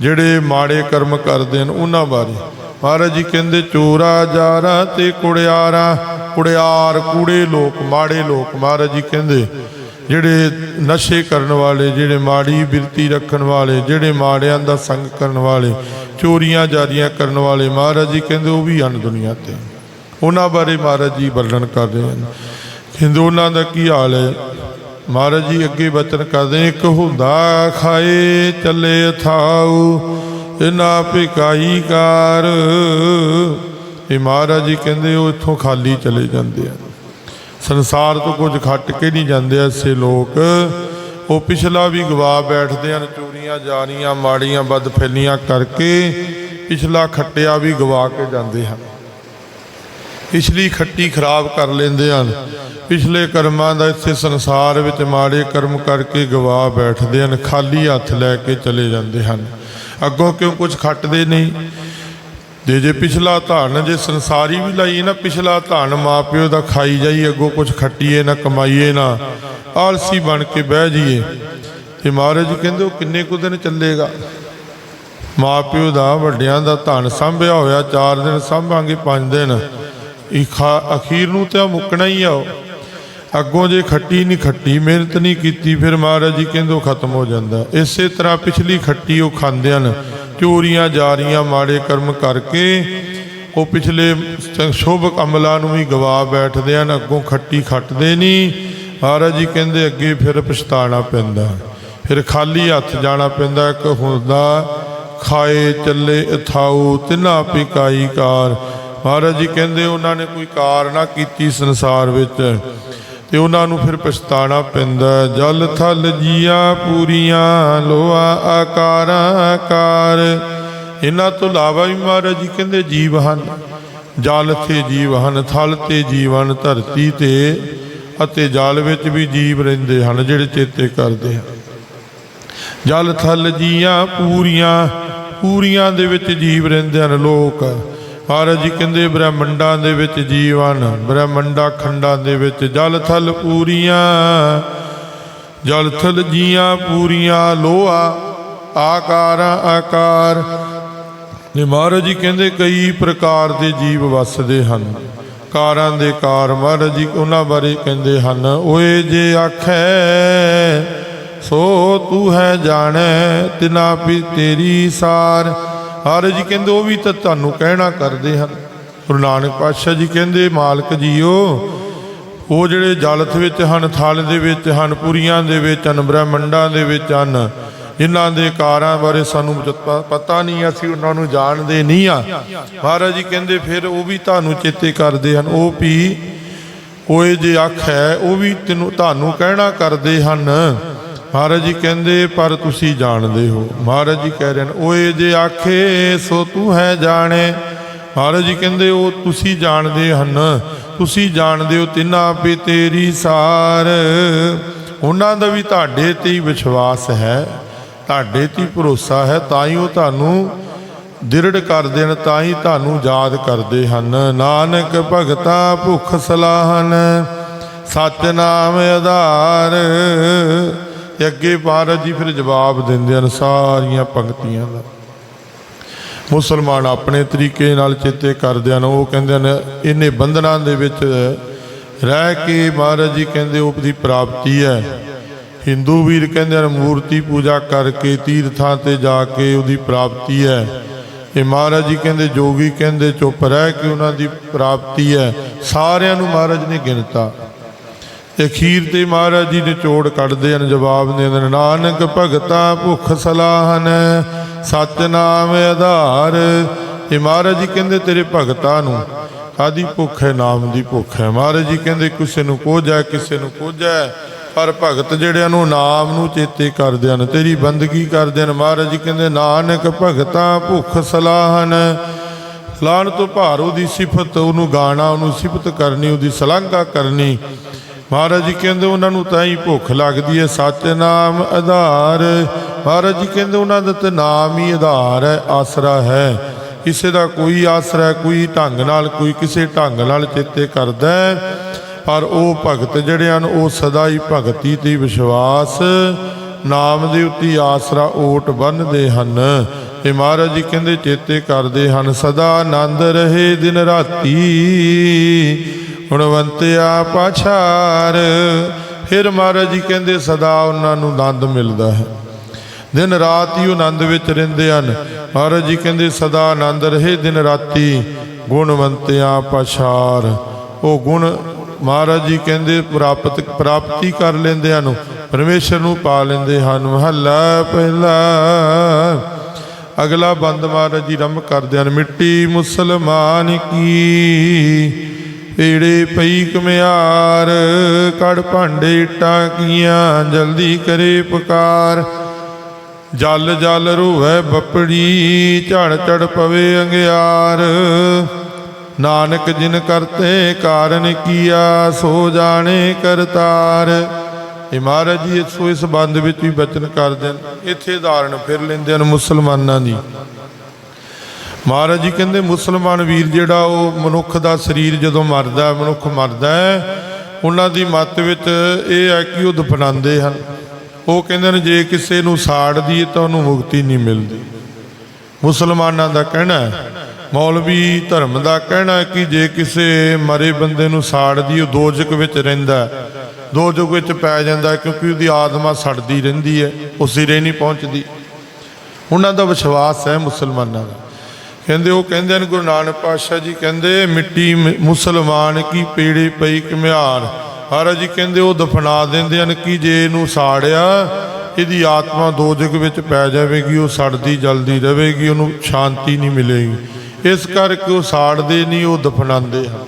ਜਿਹੜੇ ਮਾੜੇ ਕਰਮ ਕਰਦੇ ਹਨ, ਉਹਨਾਂ ਬਾਰੇ। ਮਹਾਰਾਜ ਜੀ ਕਹਿੰਦੇ ਚੋਰਾ ਜਾਰਾ ਤੇ ਕੁੜਿਆਰਾ, ਕੁੜਿਆਰ ਕੂੜੇ ਲੋਕ, ਮਾੜੇ ਲੋਕ। ਮਹਾਰਾਜ ਜੀ ਕਹਿੰਦੇ, ਜਿਹੜੇ ਨਸ਼ੇ ਕਰਨ ਵਾਲੇ, ਜਿਹੜੇ ਮਾੜੀ ਬਿਰਤੀ ਰੱਖਣ ਵਾਲੇ, ਜਿਹੜੇ ਮਾੜਿਆਂ ਦਾ ਸੰਗ ਕਰਨ ਵਾਲੇ, ਚੋਰੀਆਂ ਜਾਰੀਆਂ ਕਰਨ ਵਾਲੇ, ਮਹਾਰਾਜ ਜੀ ਕਹਿੰਦੇ ਉਹ ਵੀ ਹਨ ਦੁਨੀਆ ਤੇ। ਉਹਨਾਂ ਬਾਰੇ ਮਹਾਰਾਜ ਜੀ ਵਰਣਨ ਕਰ ਰਹੇ ਹਨ। ਕਹਿੰਦੇ ਉਹਨਾਂ ਦਾ ਕੀ ਹਾਲ ਹੈ? ਮਹਾਰਾਜ ਜੀ ਅੱਗੇ ਬਚਨ ਕਰਦੇ ਇੱਕ ਹੁੰਦਾ ਖਾਏ ਚੱਲੇ ਥਾਉ ਇਨਾ ਭਿਕਾਈ ਕਾਰ। ਇਹ ਮਹਾਰਾਜ ਜੀ ਕਹਿੰਦੇ, ਉਹ ਇੱਥੋਂ ਖਾਲੀ ਚਲੇ ਜਾਂਦੇ ਆ। ਸੰਸਾਰ ਤੋਂ ਕੁਝ ਖੱਟ ਕੇ ਨਹੀਂ ਜਾਂਦੇ ਐਸੇ ਲੋਕ। ਉਹ ਪਿਛਲਾ ਵੀ ਗਵਾ ਬੈਠਦੇ ਹਨ ਚੋਰੀਆਂ ਜਾਰੀਆਂ, ਮਾੜੀਆਂ ਬਦਫੈਲੀਆਂ ਕਰਕੇ ਪਿਛਲਾ ਖੱਟਿਆ ਵੀ ਗਵਾ ਕੇ ਜਾਂਦੇ ਹਨ। ਪਿਛਲੀ ਖੱਟੀ ਖਰਾਬ ਕਰ ਲੈਂਦੇ ਹਨ। ਪਿਛਲੇ ਕਰਮਾਂ ਦਾ ਇੱਥੇ ਸੰਸਾਰ ਵਿੱਚ ਮਾੜੇ ਕਰਮ ਕਰਕੇ ਗਵਾ ਬੈਠਦੇ ਹਨ, ਖਾਲੀ ਹੱਥ ਲੈ ਕੇ ਚਲੇ ਜਾਂਦੇ ਹਨ। ਅੱਗੋਂ ਕਿਉਂ ਕੁਝ ਖੱਟਦੇ ਨਹੀਂ? ਜੇ ਜੇ ਪਿਛਲਾ ਧਨ ਜੇ ਸੰਸਾਰੀ ਵੀ ਲਈ ਨਾ, ਪਿਛਲਾ ਧਨ ਮਾਪਿਓ ਦਾ ਖਾਈ ਜਾਈ ਅੱਗੋਂ ਕੁਝ ਖੱਟੀਏ ਨਾ, ਕਮਾਈਏ ਨਾ, ਆਲਸੀ ਬਣ ਕੇ ਬਹਿ ਜਾਈਏ। ਤੇ ਮਹਾਰਾਜ ਕਹਿੰਦੇ, ਉਹ ਕਿੰਨੇ ਕੁ ਦਿਨ ਚੱਲੇਗਾ? ਮਾਪਿਓ ਦਾ, ਵੱਡਿਆਂ ਦਾ ਧਨ ਸੰਭਿਆ ਹੋਇਆ 4 ਦਿਨ ਸੰਭਾਂਗੇ 5 ਦਿਨ। ਇਖਾ ਅਖੀਰ ਨੂੰ ਤਾਂ ਮੁੱਕਣਾ ਹੀ ਆ ਉਹ। ਅੱਗੋਂ ਜੇ ਖੱਟੀ ਨਹੀਂ ਖੱਟੀ, ਮਿਹਨਤ ਨਹੀਂ ਕੀਤੀ, ਫਿਰ ਮਹਾਰਾਜ ਜੀ ਕਹਿੰਦੇ ਉਹ ਖਤਮ ਹੋ ਜਾਂਦਾ। ਇਸੇ ਤਰ੍ਹਾਂ ਪਿਛਲੀ ਖੱਟੀ ਉਹ ਖਾਂਦੇ ਹਨ, ਚੋਰੀਆਂ ਜਾਰੀਆਂ, ਮਾੜੇ ਕਰਮ ਕਰਕੇ, ਉਹ ਪਿਛਲੇ ਸ਼ੁਭ ਅਮਲਾਂ ਨੂੰ ਵੀ ਗਵਾ ਬੈਠਦੇ ਹਨ, ਅੱਗੋਂ ਖੱਟੀ ਖੱਟਦੇ ਨਹੀਂ। ਮਹਾਰਾਜ ਜੀ ਕਹਿੰਦੇ ਅੱਗੇ ਫਿਰ ਪਛਤਾਣਾ ਪੈਂਦਾ, ਫਿਰ ਖਾਲੀ ਹੱਥ ਜਾਣਾ ਪੈਂਦਾ, ਇੱਕ ਹੁੰਦਾ, ਖਾਏ ਚੱਲੇ ਇਥਾਉ ਤਿਨਾ ਪਿਕਾਈ ਕਾਰ। ਮਹਾਰਾਜ ਜੀ ਕਹਿੰਦੇ ਉਹਨਾਂ ਨੇ ਕੋਈ ਕਾਰ ਨਾ ਕੀਤੀ ਸੰਸਾਰ ਵਿੱਚ। ਤੇ ਉਹਨਾਂ ਨੂੰ ਫਿਰ ਪਛਤਾਣਾ ਪੈਂਦਾ ਜਲ ਥਲ ਜੀਆ ਪੂਰੀਆਂ ਲੋਆ ਆਕਾਰਾਂ ਆਕਾਰ। ਇਹਨਾਂ ਤੋਂ ਇਲਾਵਾ ਵੀ ਮਹਾਰਾਜ ਜੀ ਕਹਿੰਦੇ ਜੀਵ ਹਨ। ਜਲ ਤੇ ਜੀਵ ਹਨ, ਥਲ ਤੇ ਜੀਵਨ ਧਰਤੀ ਤੇ ਅਤੇ ਜਲ ਵਿੱਚ ਵੀ ਜੀਵ ਰਹਿੰਦੇ ਹਨ, ਜਿਹੜੇ ਚੇਤੇ ਕਰਦੇ ਹਨ। ਜਲ ਥਲ ਜੀਆਂ ਪੂਰੀਆਂ ਪੂਰੀਆਂ ਦੇ ਵਿੱਚ ਜੀਵ ਰਹਿੰਦੇ ਹਨ ਲੋਕ। ਮਹਾਰਾਜ ਜੀ ਕਹਿੰਦੇ, ਬ੍ਰਹਮੰਡਾਂ ਦੇ ਵਿੱਚ ਜੀਵਨ, ਬ੍ਰਹਮੰਡਾ ਖੰਡਾਂ ਦੇ ਵਿੱਚ ਜਲ ਥਲ ਪੂਰੀਆਂ। ਜਲ ਥਲ ਜੀਆਂ ਪੂਰੀਆਂ, ਲੋਹਾ, ਆਕਾਰਾਂ, ਆਕਾਰ। ਨੇ ਮਹਾਰਾਜ ਜੀ ਕਹਿੰਦੇ, ਕਈ ਪ੍ਰਕਾਰ ਦੇ ਜੀਵ ਵਸਦੇ ਹਨ। ਕਾਰਾਂ ਦੇ ਕਾਰ ਮਹਾਰਾਜ ਜੀ ਉਹਨਾਂ ਬਾਰੇ ਕਹਿੰਦੇ ਹਨ, ਓਏ ਜੇ ਆਖੈ, ਸੋ ਤੂੰ ਹੈ ਜਾਣੈ, ਤਿਨਾ ਵੀ ਤੇਰੀ ਸਾਰ। ਮਹਾਰਾਜ ਜੀ ਕਹਿੰਦੇ, ਉਹ ਵੀ ਤਾਂ ਤੁਹਾਨੂੰ ਕਹਿਣਾ ਕਰਦੇ ਹਨ। ਗੁਰੂ ਨਾਨਕ ਪਾਤਸ਼ਾਹ ਜੀ ਕਹਿੰਦੇ, ਮਾਲਕ ਜੀਓ, ਉਹ ਜਿਹੜੇ ਜਲਥ ਵਿੱਚ ਹਨ, ਥਲ ਦੇ ਵਿੱਚ ਹਨ, ਪੁਰੀਆਂ ਦੇ ਵਿੱਚ ਹਨ, ਬ੍ਰਹਮੰਡਾਂ ਦੇ ਵਿੱਚ ਹਨ, ਜਿਨ੍ਹਾਂ ਦੇ ਕਾਰਾਂ ਬਾਰੇ ਸਾਨੂੰ ਪਤਾ ਨਹੀਂ, ਅਸੀਂ ਉਹਨਾਂ ਨੂੰ ਜਾਣਦੇ ਨਹੀਂ ਆ। ਮਹਾਰਾਜ ਜੀ ਕਹਿੰਦੇ, ਫਿਰ ਉਹ ਵੀ ਤੁਹਾਨੂੰ ਚੇਤੇ ਕਰਦੇ ਹਨ। ਉਹ ਵੀ ਓਏ ਜੇ ਅੱਖ ਹੈ, ਉਹ ਵੀ ਤੈਨੂੰ, ਤੁਹਾਨੂੰ ਕਹਿਣਾ ਕਰਦੇ ਹਨ। ਮਹਾਰਾਜ ਜੀ ਕਹਿੰਦੇ, ਪਰ ਤੁਸੀਂ ਜਾਣਦੇ ਹੋ। ਮਹਾਰਾਜ ਜੀ ਕਹਿ ਰਹੇ ਹਨ ਓਏ ਜੇ ਆਖੇ, ਸੋ ਤੂੰ ਹੈ ਜਾਣੇ। ਮਹਾਰਾਜ ਜੀ ਕਹਿੰਦੇ ਉਹ ਤੁਸੀਂ ਜਾਣਦੇ ਹਨ। ਤੁਸੀਂ ਜਾਣਦੇ ਹੋ ਤਿੰਨਾ ਵੀ ਤੇਰੀ ਸਾਰ। ਉਹਨਾਂ ਦਾ ਵੀ ਤੁਹਾਡੇ ਤੇ ਹੀ ਵਿਸ਼ਵਾਸ ਹੈ। ਤੁਹਾਡੇ ਤੇ ਹੀ ਭਰੋਸਾ ਹੈ, ਤਾਂ ਹੀ ਉਹ ਤੁਹਾਨੂੰ ਦਿਰੜ ਕਰ ਦੇਣ ਤਾਂ ਹੀ ਤੁਹਾਨੂੰ ਯਾਦ ਕਰਦੇ ਹਨ। ਨਾਨਕ ਭਗਤਾ ਭੁਖ ਸਲਾਹਨ ਸਚ ਨਾਮ ਆਧਾਰ। ਤੇ ਅੱਗੇ ਮਹਾਰਾਜ ਜੀ ਫਿਰ ਜਵਾਬ ਦਿੰਦੇ ਹਨ ਸਾਰੀਆਂ ਪੰਕਤੀਆਂ ਦਾ। ਮੁਸਲਮਾਨ ਆਪਣੇ ਤਰੀਕੇ ਨਾਲ ਚੇਤੇ ਕਰਦੇ ਹਨ, ਉਹ ਕਹਿੰਦੇ ਹਨ, ਇਹਨੇ ਬੰਧਨਾਂ ਦੇ ਵਿੱਚ ਰਹਿ ਕੇ ਮਹਾਰਾਜ ਜੀ ਕਹਿੰਦੇ ਉਹ ਦੀ ਪ੍ਰਾਪਤੀ ਹੈ। ਹਿੰਦੂ ਵੀਰ ਕਹਿੰਦੇ ਹਨ, ਮੂਰਤੀ ਪੂਜਾ ਕਰਕੇ ਤੀਰਥਾਂ ਤੇ ਜਾ ਕੇ ਉਹਦੀ ਪ੍ਰਾਪਤੀ ਹੈ। ਇਹ ਮਹਾਰਾਜ ਜੀ ਕਹਿੰਦੇ, ਜੋਗੀ ਕਹਿੰਦੇ, ਚੁੱਪ ਰਹਿ ਕੇ ਉਹਨਾਂ ਦੀ ਪ੍ਰਾਪਤੀ ਹੈ। ਸਾਰਿਆਂ ਨੂੰ ਮਹਾਰਾਜ ਨੇ ਗਿਣਤਾ। ਅਖੀਰ ਤੇ ਮਹਾਰਾਜ ਜੀ ਨਿਚੋੜ ਕੱਢਦੇ ਹਨ, ਜਵਾਬ ਦਿੰਦੇ ਹਨ ਨਾਨਕ ਭਗਤਾ ਭੁਖ ਸਲਾਹਨ ਸਚ ਨਾਮ ਆਧਾਰ। ਇਹ ਮਹਾਰਾਜ ਜੀ ਕਹਿੰਦੇ, ਤੇਰੇ ਭਗਤਾਂ ਨੂੰ ਕਾਦੀ ਭੁੱਖ ਹੈ? ਨਾਮ ਦੀ ਭੁੱਖ ਹੈ। ਮਹਾਰਾਜ ਜੀ ਕਹਿੰਦੇ, ਕਿਸੇ ਨੂੰ ਕੋਝ ਹੈ, ਕਿਸੇ ਨੂੰ ਕੋਝ ਹੈ, ਪਰ ਭਗਤ ਜਿਹੜਿਆਂ ਨੂੰ ਨਾਮ ਨੂੰ ਚੇਤੇ ਕਰਦੇ ਹਨ, ਤੇਰੀ ਬੰਦਗੀ ਕਰਦੇ ਹਨ। ਮਹਾਰਾਜ ਜੀ ਕਹਿੰਦੇ, ਨਾਨਕ ਭਗਤਾ ਭੁੱਖ ਸਲਾਹਨ। ਲਾਣ ਤੋਂ ਭਾਰ ਉਹਦੀ ਸਿਫਤ, ਉਹਨੂੰ ਗਾਣਾ, ਉਹਨੂੰ ਸਿਫਤ ਕਰਨੀ, ਉਹਦੀ ਸਲਾਘਾ ਕਰਨੀ ਮਹਾਰਾਜ ਜੀ ਕਹਿੰਦੇ ਉਹਨਾਂ ਨੂੰ ਤਾਂ ਹੀ ਭੁੱਖ ਲੱਗਦੀ ਹੈ, ਸੱਚ ਨਾਮ ਆਧਾਰ। ਮਹਾਰਾਜ ਜੀ ਕਹਿੰਦੇ ਉਹਨਾਂ ਦਾ ਤਾਂ ਨਾਮ ਹੀ ਆਧਾਰ ਹੈ, ਆਸਰਾ ਹੈ। ਕਿਸੇ ਦਾ ਕੋਈ ਆਸਰਾ, ਕੋਈ ਢੰਗ ਨਾਲ, ਕੋਈ ਕਿਸੇ ਢੰਗ ਨਾਲ ਚੇਤੇ ਕਰਦਾ ਪਰ ਉਹ ਭਗਤ ਜਿਹੜੇ ਹਨ, ਉਹ ਸਦਾ ਹੀ ਭਗਤੀ ਤੇ ਵਿਸ਼ਵਾਸ, ਨਾਮ ਦੇ ਉੱਤੇ ਆਸਰਾ ਓਟ ਬੰਨਦੇ ਹਨ। ਤੇ ਮਹਾਰਾਜ ਜੀ ਕਹਿੰਦੇ ਚੇਤੇ ਕਰਦੇ ਹਨ, ਸਦਾ ਆਨੰਦ ਰਹੇ ਦਿਨ ਰਾਤੀ। ਗੁਣਵੰਤਿਆ ਪਾਛਾਰ ਫਿਰ ਮਹਾਰਾਜ ਜੀ ਕਹਿੰਦੇ, ਸਦਾ ਉਹਨਾਂ ਨੂੰ ਆਨੰਦ ਮਿਲਦਾ ਹੈ। ਦਿਨ ਰਾਤ ਹੀ ਉਹ ਆਨੰਦ ਵਿੱਚ ਰਹਿੰਦੇ ਹਨ। ਮਹਾਰਾਜ ਜੀ ਕਹਿੰਦੇ, ਸਦਾ ਆਨੰਦ ਰਹੇ ਦਿਨ ਰਾਤੀ। ਗੁਣਵੰਤਿਆ ਪਛਾਰ ਉਹ ਗੁਣ ਮਹਾਰਾਜ ਜੀ ਕਹਿੰਦੇ, ਪ੍ਰਾਪਤ, ਪ੍ਰਾਪਤੀ ਕਰ ਲੈਂਦੇ ਹਨ। ਪਰਮੇਸ਼ਰ ਨੂੰ ਪਾ ਲੈਂਦੇ ਹਨ। ਮਹੱਲਾ ਪਹਿਲਾ। ਅਗਲਾ ਬੰਦ ਮਹਾਰਾਜ ਜੀ ਰਮ ਕਰਦੇ ਹਨ, ਮਿੱਟੀ ਮੁਸਲਮਾਨ ਕੀ? ਪੀੜੇ ਪਈ ਕਮਿਆਰ ਕੜ ਭਾਂਡੇ ਟਾਕੀਆਂ ਜਲਦੀ ਕਰੇ ਪੁਕਾਰ। ਜਲ ਜਲ ਰੋਵੇ ਬੱਪੜੀ, ਝੜ ਝੜ ਪਵੇ ਅੰਗਿਆਰ। ਨਾਨਕ ਜਿਨ ਕਰਤੇ ਕਾਰਨ ਕੀਆ, ਸੋ ਜਾਣੇ ਕਰਤਾਰ। ਇਹ ਮਹਾਰਾਜ ਜੀ, ਇਸ ਇਸ ਸੰਬੰਧ ਵਿੱਚ ਵੀ ਬਚਨ ਕਰਦੇ ਨੇ। ਇੱਥੇ ਧਾਰਨ ਫਿਰ ਲੈਂਦੇ ਹਨ ਮੁਸਲਮਾਨਾਂ ਦੀ। ਮਹਾਰਾਜ ਜੀ ਕਹਿੰਦੇ, ਮੁਸਲਮਾਨ ਵੀਰ ਜਿਹੜਾ ਉਹ ਮਨੁੱਖ ਦਾ ਸਰੀਰ ਜਦੋਂ ਮਰਦਾ ਮਨੁੱਖ ਮਰਦਾ ਉਹਨਾਂ ਦੀ ਮੱਤ ਵਿੱਚ ਇਹ ਹੈ ਕਿ ਉਹ ਦਫਨਾਉਂਦੇ ਹਨ। ਉਹ ਕਹਿੰਦੇ ਨੇ, ਜੇ ਕਿਸੇ ਨੂੰ ਸਾੜ ਦੀਏ ਤਾਂ ਉਹਨੂੰ ਮੁਕਤੀ ਨਹੀਂ ਮਿਲਦੀ। ਮੁਸਲਮਾਨਾਂ ਦਾ ਕਹਿਣਾ ਹੈ, ਮੌਲਵੀ ਧਰਮ ਦਾ ਕਹਿਣਾ ਕਿ ਜੇ ਕਿਸੇ ਮਰੇ ਬੰਦੇ ਨੂੰ ਸਾੜ ਦੀ ਉਹ ਦੋਜਕ ਵਿੱਚ ਰਹਿੰਦਾ ਹੈ। ਦੋਜਕ ਵਿੱਚ ਪੈ ਜਾਂਦਾ ਕਿਉਂਕਿ ਉਹਦੀ ਆਤਮਾ ਸੜਦੀ ਰਹਿੰਦੀ ਹੈ ਉਹ ਸਿਰੇ ਨਹੀਂ ਪਹੁੰਚਦੀ। ਉਹਨਾਂ ਦਾ ਵਿਸ਼ਵਾਸ ਹੈ ਮੁਸਲਮਾਨਾਂ ਦਾ। ਕਹਿੰਦੇ ਉਹ ਕਹਿੰਦੇ ਹਨ, ਗੁਰੂ ਨਾਨਕ ਪਾਤਸ਼ਾਹ ਜੀ ਕਹਿੰਦੇ, ਮਿੱਟੀ ਮ- ਮੁਸਲਮਾਨ ਕੀ ਪੇੜੇ ਪਈ ਘਮਿਆਰ। ਮਹਾਰਾਜ ਜੀ ਕਹਿੰਦੇ, ਉਹ ਦਫਨਾ ਦਿੰਦੇ ਹਨ ਕਿ ਜੇ ਇਹਨੂੰ ਸਾੜਿਆ, ਇਹਦੀ ਆਤਮਾ ਦੋ ਜਗ ਵਿੱਚ ਪੈ ਜਾਵੇਗੀ, ਉਹ ਸੜਦੀ ਜਲਦੀ ਰਹੇਗੀ, ਉਹਨੂੰ ਸ਼ਾਂਤੀ ਨਹੀਂ ਮਿਲੇਗੀ। ਇਸ ਕਰਕੇ ਉਹ ਸਾੜਦੇ ਨਹੀਂ, ਉਹ ਦਫਨਾਉਂਦੇ ਹਨ।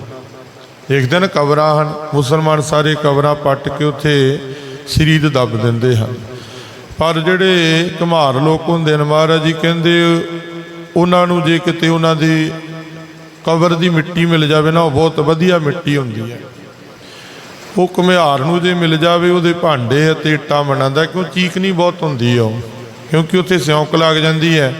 ਦੇਖਦੇ ਨੇ ਕਬਰਾਂ ਹਨ, ਮੁਸਲਮਾਨ ਸਾਰੇ ਕਬਰਾਂ ਪੱਟ ਕੇ ਉੱਥੇ ਸਰੀਰ ਦੱਬ ਦਿੰਦੇ ਹਨ। ਪਰ ਜਿਹੜੇ ਕੁਮਾਰ ਲੋਕ ਹੁੰਦੇ ਨੇ ਮਹਾਰਾਜ ਜੀ ਕਹਿੰਦੇ ਉਹਨਾਂ ਨੂੰ ਜੇ ਕਿਤੇ ਉਹਨਾਂ ਦੀ ਕਬਰ ਦੀ ਮਿੱਟੀ ਮਿਲ ਜਾਵੇ ਨਾ, ਉਹ ਬਹੁਤ ਵਧੀਆ ਮਿੱਟੀ ਹੁੰਦੀ ਹੈ। ਉਹ ਘੁਮਿਆਰ ਨੂੰ ਜੇ ਮਿਲ ਜਾਵੇ, ਉਹਦੇ ਭਾਂਡੇ ਅਤੇ ਇੱਟਾਂ ਬਣਾਉਂਦਾ, ਕਿਉਂ ਚੀਕਣੀ ਬਹੁਤ ਹੁੰਦੀ ਹੈ ਉਹ। ਕਿਉਂਕਿ ਉੱਥੇ ਸਿਉਂਕ ਲੱਗ ਜਾਂਦੀ ਹੈ,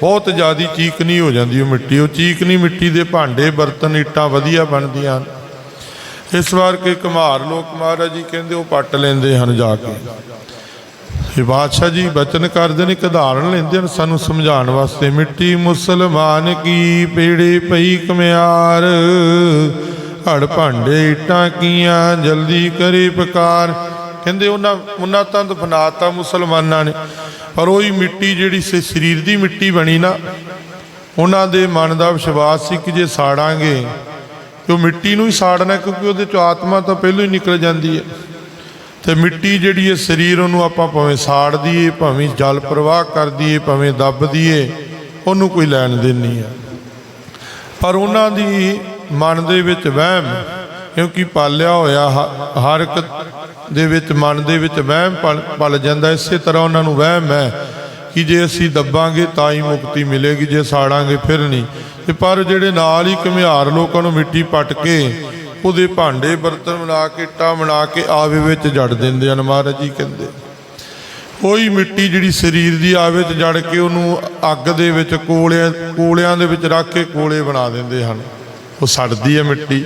ਬਹੁਤ ਜ਼ਿਆਦੀ ਚੀਕਣੀ ਹੋ ਜਾਂਦੀ ਉਹ ਮਿੱਟੀ। ਉਹ ਚੀਕਣੀ ਮਿੱਟੀ ਦੇ ਭਾਂਡੇ, ਬਰਤਨ, ਇੱਟਾਂ ਵਧੀਆ ਬਣਦੀਆਂ ਹਨ। ਇਸ ਵਾਰ ਕੇ ਕੁਮਾਰ ਲੋਕ ਮਹਾਰਾਜ ਜੀ ਕਹਿੰਦੇ ਉਹ ਪੱਟ ਲੈਂਦੇ ਹਨ ਜਾ ਕੇ। ਇਹ ਬਾਦਸ਼ਾਹ ਜੀ ਬਚਨ ਕਰਦੇ ਨੇ ਇੱਕ ਉਦਾਹਰਣ ਲੈਂਦੇ ਹਨ ਸਾਨੂੰ ਸਮਝਾਉਣ ਵਾਸਤੇ। ਮਿੱਟੀ ਮੁਸਲਮਾਨ ਕੀ ਪੇੜੇ ਪਈ ਕਮਿਆਰ? ਹੜ ਭਾਂਡੇ ਇੱਟਾਂ ਕੀਆਂ, ਜਲਦੀ ਕਰੇ ਪਕਾਰ। ਕਹਿੰਦੇ ਉਹਨਾਂ ਉਹਨਾਂ ਤਾਂ ਦਫਨਾਤਾ ਮੁਸਲਮਾਨਾਂ ਨੇ। ਪਰ ਉਹੀ ਮਿੱਟੀ ਜਿਹੜੀ ਸ, ਸਰੀਰ ਦੀ ਮਿੱਟੀ ਬਣੀ ਨਾ, ਉਹਨਾਂ ਦੇ ਮਨ ਦਾ ਵਿਸ਼ਵਾਸ ਸੀ ਕਿ ਜੇ ਸਾੜਾਂਗੇ, ਤੇ ਉਹ ਮਿੱਟੀ ਨੂੰ ਹੀ ਸਾੜਨਾ ਕਿਉਂਕਿ ਉਹਦੇ ਚੋਂ ਆਤਮਾ ਤਾਂ ਪਹਿਲਾਂ ਹੀ ਨਿਕਲ ਜਾਂਦੀ ਹੈ। ਤੇ ਮਿੱਟੀ ਜਿਹੜੀ ਹੈ ਸਰੀਰ ਉਹਨੂੰ ਆਪਾਂ ਭਾਵੇਂ ਸਾੜ ਦਈਏ, ਭਾਵੇਂ ਜਲ ਪ੍ਰਵਾਹ ਕਰ ਦਈਏ, ਭਾਵੇਂ ਦੱਬ ਦਈਏ, ਉਹਨੂੰ ਕੋਈ ਲੈਣ ਦੇਣ ਨਹੀਂ ਹੈ। ਪਰ ਉਹਨਾਂ ਦੀ ਮਨ ਦੇ ਵਿੱਚ ਵਹਿਮ, ਕਿਉਂਕਿ ਪਾਲਿਆ ਹੋਇਆ ਹ- ਹਰ ਇੱਕ ਦੇ ਵਿੱਚ ਮਨ ਦੇ ਵਿੱਚ ਵਹਿਮ ਪਲ- ਪਲ ਜਾਂਦਾ, ਇਸੇ ਤਰ੍ਹਾਂ ਉਹਨਾਂ ਨੂੰ ਵਹਿਮ ਹੈ ਕਿ ਜੇ ਅਸੀਂ ਦੱਬਾਂਗੇ ਤਾਂ ਹੀ ਮੁਕਤੀ ਮਿਲੇਗੀ, ਜੇ ਸਾੜਾਂਗੇ ਫਿਰ ਨਹੀਂ। ਤੇ ਪਰ ਜਿਹੜੇ ਨਾਲ ਹੀ ਘੁਮਿਆਰ ਲੋਕਾਂ ਨੂੰ ਮਿੱਟੀ ਪੱਟ ਕੇ ਉਹਦੇ ਭਾਂਡੇ ਬਰਤਨ ਬਣਾ ਕੇ, ਇੱਟਾਂ ਬਣਾ ਕੇ ਆਵੇ ਵਿੱਚ ਜੜ ਦਿੰਦੇ ਹਨ ਮਹਾਰਾਜ ਜੀ ਕਹਿੰਦੇ। ਕੋਈ ਮਿੱਟੀ ਜਿਹੜੀ ਸਰੀਰ ਦੀ ਆਵੇ ਚ ਜੜ ਕੇ ਉਹਨੂੰ ਅੱਗ ਦੇ ਵਿੱਚ ਕੋਲਿਆਂ ਕੋਲਿਆਂ ਦੇ ਵਿੱਚ ਰੱਖ ਕੇ ਕੋਲੇ ਬਣਾ ਦਿੰਦੇ ਹਨ। ਉਹ ਸੜਦੀ ਹੈ ਮਿੱਟੀ।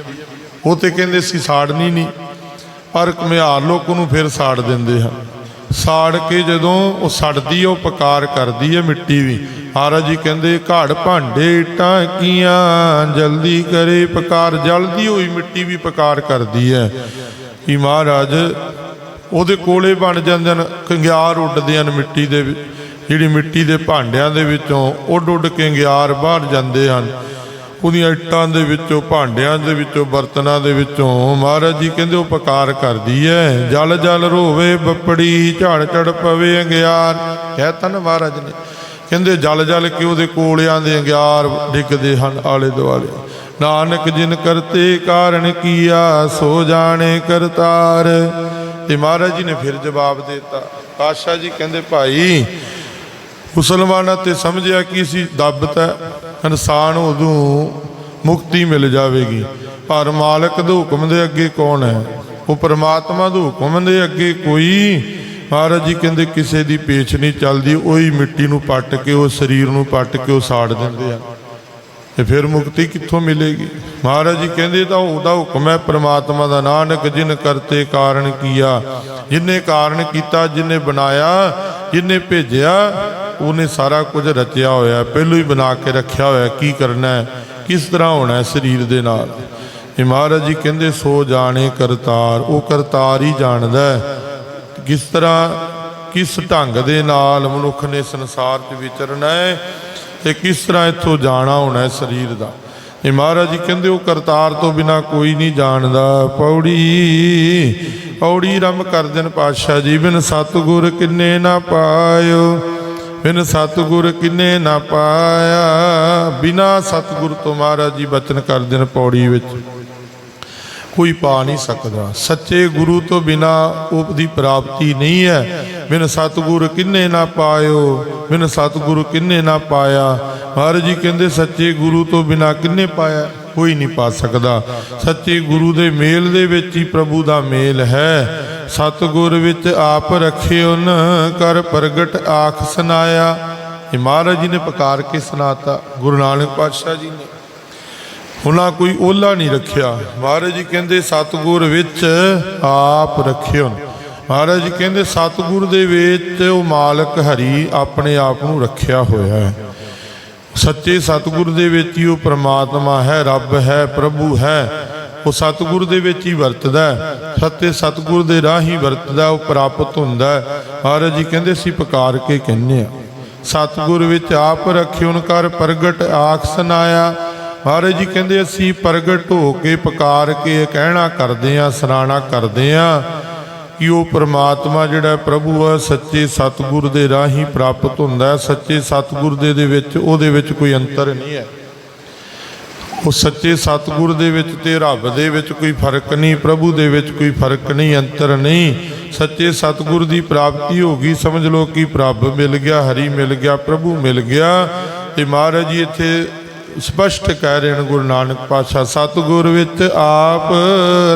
ਉਹ ਤੇ ਕਹਿੰਦੇ ਸੀ ਸਾੜਨੀ ਨਹੀਂ, ਪਰ ਘੁਮਿਆਰ ਲੋਕ ਉਹਨੂੰ ਫਿਰ ਸਾੜ ਦਿੰਦੇ ਹਨ। ਸਾੜ ਕੇ ਜਦੋਂ ਉਹ ਸੜਦੀ ਹੈ, ਉਹ ਪਕਾਰ ਕਰਦੀ ਹੈ ਮਿੱਟੀ ਵੀ। ਮਹਾਰਾਜ ਜੀ ਕਹਿੰਦੇ, ਘੜ ਭਾਂਡੇ ਇੱਟਾਂ ਕੀਆਂ ਜਲਦੀ ਕਰੇ ਪਕਾਰ, ਜਲਦੀ ਹੋਈ ਮਿੱਟੀ ਵੀ ਪਕਾਰ ਕਰਦੀ ਹੈ। ਕਿ ਮਹਾਰਾਜ, ਉਹਦੇ ਕੋਲੇ ਬਣ ਜਾਂਦੇ ਹਨ ਕੰਗਿਆਰ ਉੱਡਦੇ ਹਨ ਮਿੱਟੀ ਦੇ ਜਿਹੜੀ ਮਿੱਟੀ ਦੇ ਭਾਂਡਿਆਂ ਦੇ ਵਿੱਚੋਂ, ਉੱਡ ਉੱਡ ਕੇ ਕੰਗਿਆਰ ਬਾਹਰ ਜਾਂਦੇ ਹਨ। ਉਹਦੀਆਂ ਇੱਟਾਂ ਦੇ ਵਿੱਚੋਂ, ਭਾਂਡਿਆਂ ਦੇ ਵਿੱਚੋਂ, ਬਰਤਨਾਂ ਦੇ ਵਿੱਚੋਂ, ਮਹਾਰਾਜ ਜੀ ਕਹਿੰਦੇ ਉਹ ਪਕਾਰ ਕਰਦੀ ਹੈ। ਜਲ ਜਲ ਰੋਵੇ ਬੱਪੜੀ, ਝੜ ਝੜ ਪਵੇ ਅੰਗਿਆਰ। ਕਹਿ ਤਾ ਨਾ ਮਹਾਰਾਜ ਨੇ ਕਹਿੰਦੇ, ਜਲ ਜਲ ਕੇ ਉਹਦੇ ਕੋਲਿਆਂ ਦੇ ਅੰਗਿਆਰ ਡਿੱਗਦੇ ਹਨ ਆਲੇ ਦੁਆਲੇ। ਨਾਨਕ ਜਿਨ ਕਰਤੇ ਕਾਰਨ ਕੀਆ, ਸੋ ਜਾਣੇ ਕਰਤਾਰ। ਤੇ ਮਹਾਰਾਜ ਜੀ ਨੇ ਫਿਰ ਜਵਾਬ ਦਿੱਤਾ। ਪਾਤਸ਼ਾਹ ਜੀ ਕਹਿੰਦੇ, ਭਾਈ, ਮੁਸਲਮਾਨਾਂ ਤੇ ਸਮਝਿਆ ਕਿ ਅਸੀਂ ਦੱਬਤਾ ਇਨਸਾਨ ਉਦੋਂ ਮੁਕਤੀ ਮਿਲ ਜਾਵੇਗੀ। ਪਰ ਮਾਲਕ ਦੇ ਹੁਕਮ ਦੇ ਅੱਗੇ ਕੌਣ ਹੈ? ਉਹ ਪਰਮਾਤਮਾ ਦੇ ਹੁਕਮ ਦੇ ਅੱਗੇ ਕੋਈ ਮਹਾਰਾਜ ਜੀ ਕਹਿੰਦੇ ਕਿਸੇ ਦੀ ਪੇਛ ਨਹੀਂ ਚੱਲਦੀ, ਉਹੀ ਮਿੱਟੀ ਨੂੰ ਪੱਟ ਕੇ, ਉਹ ਸਰੀਰ ਨੂੰ ਪੱਟ ਕੇ ਉਹ ਸਾੜ ਦਿੰਦੇ ਆ। ਤੇ ਫਿਰ ਮੁਕਤੀ ਕਿੱਥੋਂ ਮਿਲੇਗੀ? ਮਹਾਰਾਜ ਜੀ ਕਹਿੰਦੇ ਤਾਂ ਉਹਦਾ ਹੁਕਮ ਹੈ, ਪ੍ਰਮਾਤਮਾ ਦਾ ਨਾਨਕ ਜਿਨ ਕਰਤੇ ਕਾਰਨ ਕੀਆ, ਜਿਨੇ ਕਾਰਨ ਕੀਤਾ, ਜਿਨੇ ਬਣਾਇਆ, ਜਿਨੇ ਭੇਜਿਆ, ਉਹਨੇ ਸਾਰਾ ਕੁਝ ਰਚਿਆ ਹੋਇਆ ਪਹਿਲੋਂ ਹੀ ਬਣਾ ਕੇ ਰੱਖਿਆ ਹੋਇਆ ਕੀ ਕਰਨਾ ਹੈ, ਕਿਸ ਤਰ੍ਹਾਂ ਹੋਣਾ ਹੈ ਸਰੀਰ ਦੇ ਨਾਲ। ਇਹ ਮਹਾਰਾਜ ਜੀ ਕਹਿੰਦੇ, ਸੋ ਜਾਣੇ ਕਰਤਾਰ, ਉਹ ਕਰਤਾਰ ਹੀ ਜਾਣਦਾ ਹੈ। ਕਿਸ ਤਰ੍ਹਾਂ, ਕਿਸ ਢੰਗ ਦੇ ਨਾਲ ਮਨੁੱਖ ਨੇ ਸੰਸਾਰ 'ਚ ਵਿਚਰਨਾ ਹੈ ਤੇ ਕਿਸ ਤਰ੍ਹਾਂ ਇੱਥੋਂ ਜਾਣਾ ਹੋਣਾ ਹੈ ਸਰੀਰ ਦਾ। ਇਹ ਮਹਾਰਾਜ ਜੀ ਕਹਿੰਦੇ, ਉਹ ਕਰਤਾਰ ਤੋਂ ਬਿਨਾ ਕੋਈ ਨਹੀਂ ਜਾਣਦਾ। ਪੌੜੀ ਪੌੜੀ ਰਮ ਕਰਦੇ ਨੇ ਪਾਤਸ਼ਾਹ ਜੀ, ਬਿਨ ਸਤਿਗੁਰ ਕਿੰਨੇ ਨਾ ਪਾਇਓ, ਬਿਨ ਸਤਿਗੁਰ ਕਿੰਨੇ ਨਾ ਪਾਇਆ। ਬਿਨਾ ਸਤਿਗੁਰ ਤੋਂ ਮਹਾਰਾਜ ਜੀ ਬਚਨ ਕਰਦੇ ਨੇ ਪੌੜੀ ਵਿੱਚ। ਕੋਈ ਪਾ ਨਹੀਂ ਸਕਦਾ। ਸੱਚੇ ਗੁਰੂ ਤੋਂ ਬਿਨਾ ਦੀ ਪ੍ਰਾਪਤੀ ਨਹੀਂ ਹੈ। ਬਿਨ ਸਤਿਗੁਰ ਕਿੰਨੇ ਨਾ ਪਾਇਓ, ਬਿਨ ਸਤਿਗੁਰ ਕਿੰਨੇ ਨਾ ਪਾਇਆ। ਮਹਾਰਾਜ ਜੀ ਕਹਿੰਦੇ, ਸੱਚੇ ਗੁਰੂ ਤੋਂ ਬਿਨਾ ਕਿੰਨੇ ਪਾਇਆ? ਕੋਈ ਨਹੀਂ ਪਾ ਸਕਦਾ। ਸੱਚੇ ਗੁਰੂ ਦੇ ਮੇਲ ਦੇ ਵਿੱਚ ਹੀ ਪ੍ਰਭੂ ਦਾ ਮੇਲ ਹੈ। ਸਤਿਗੁਰ ਵਿੱਚ ਆਪ ਰੱਖਿਓਨ ਕਰ ਪ੍ਰਗਟ ਆਖ ਸੁਨਾਇਆ। ਇਹ ਮਹਾਰਾਜ ਜੀ ਨੇ ਪੁਕਾਰ ਕੇ ਸੁਣਾਤਾ। ਗੁਰੂ ਨਾਨਕ ਪਾਤਸ਼ਾਹ ਜੀ ਨੇ। ਉਹਨਾਂ ਕੋਈ ਓਲਾ ਨਹੀਂ ਰੱਖਿਆ। ਮਹਾਰਾਜ ਜੀ ਕਹਿੰਦੇ, ਸਤਿਗੁਰ ਵਿੱਚ ਆਪ ਰੱਖਿਓ ਮਹਾਰਾਜ ਜੀ ਕਹਿੰਦੇ, ਸਤਿਗੁਰ ਦੇ ਵਿੱਚ ਉਹ ਮਾਲਕ ਹਰੀ ਆਪਣੇ ਆਪ ਨੂੰ ਰੱਖਿਆ ਹੋਇਆ ਹੈ। ਸੱਚੇ ਸਤਿਗੁਰ ਦੇ ਵਿੱਚ ਹੀ ਉਹ ਪ੍ਰਮਾਤਮਾ ਹੈ, ਰੱਬ ਹੈ, ਪ੍ਰਭੂ ਹੈ। ਉਹ ਸਤਿਗੁਰ ਦੇ ਵਿੱਚ ਹੀ ਵਰਤਦਾ ਹੈ। ਸੱਚੇ ਸਤਿਗੁਰ ਦੇ ਰਾਹ ਹੀ ਵਰਤਦਾ, ਉਹ ਪ੍ਰਾਪਤ ਹੁੰਦਾ ਮਹਾਰਾਜ ਜੀ ਕਹਿੰਦੇ, ਅਸੀਂ ਪੁਕਾਰ ਕੇ ਕਹਿੰਨੇ ਆ ਸਤਿਗੁਰ ਵਿੱਚ ਆਪ ਰੱਖਿਓਨ ਕਰ ਪ੍ਰਗਟ ਆਖ ਸੁਨਾਇਆ ਮਹਾਰਾਜ ਜੀ ਕਹਿੰਦੇ, ਅਸੀਂ ਪ੍ਰਗਟ ਹੋ ਕੇ ਪੁਕਾਰ ਕੇ ਕਹਿਣਾ ਕਰਦੇ ਆ ਸਰਾਣਾ ਕਰਦੇ ਆ ਕਿ ਉਹ ਪ੍ਰਮਾਤਮਾ ਜਿਹੜਾ ਪ੍ਰਭੂ ਆ, ਸੱਚੇ ਸਤਿਗੁਰ ਦੇ ਰਾਹੀਂ ਪ੍ਰਾਪਤ ਹੁੰਦਾ ਸੱਚੇ ਸਤਿਗੁਰ ਦੇ ਦੇ ਵਿੱਚ, ਉਹਦੇ ਵਿੱਚ ਕੋਈ ਅੰਤਰ ਨਹੀਂ ਹੈ। ਉਹ ਸੱਚੇ ਸਤਿਗੁਰ ਦੇ ਵਿੱਚ ਤੇ ਰੱਬ ਦੇ ਵਿੱਚ ਕੋਈ ਫ਼ਰਕ ਨਹੀਂ, ਪ੍ਰਭੂ ਦੇ ਵਿੱਚ ਕੋਈ ਫ਼ਰਕ ਨਹੀਂ, ਅੰਤਰ ਨਹੀਂ। ਸੱਚੇ ਸਤਿਗੁਰ ਦੀ ਪ੍ਰਾਪਤੀ ਹੋ ਗਈ। ਸਮਝ ਲਓ ਕਿ ਪ੍ਰਭ ਮਿਲ ਗਿਆ, ਹਰੀ ਮਿਲ ਗਿਆ, ਪ੍ਰਭੂ ਮਿਲ ਗਿਆ। ਤੇ ਮਹਾਰਾਜ ਜੀ ਇੱਥੇ ਸਪਸ਼ਟ ਕਹਿ ਰਹੇ ਨੇ ਗੁਰੂ ਨਾਨਕ ਪਾਤਸ਼ਾਹ, ਸਤਿਗੁਰ ਵਿੱਚ ਆਪ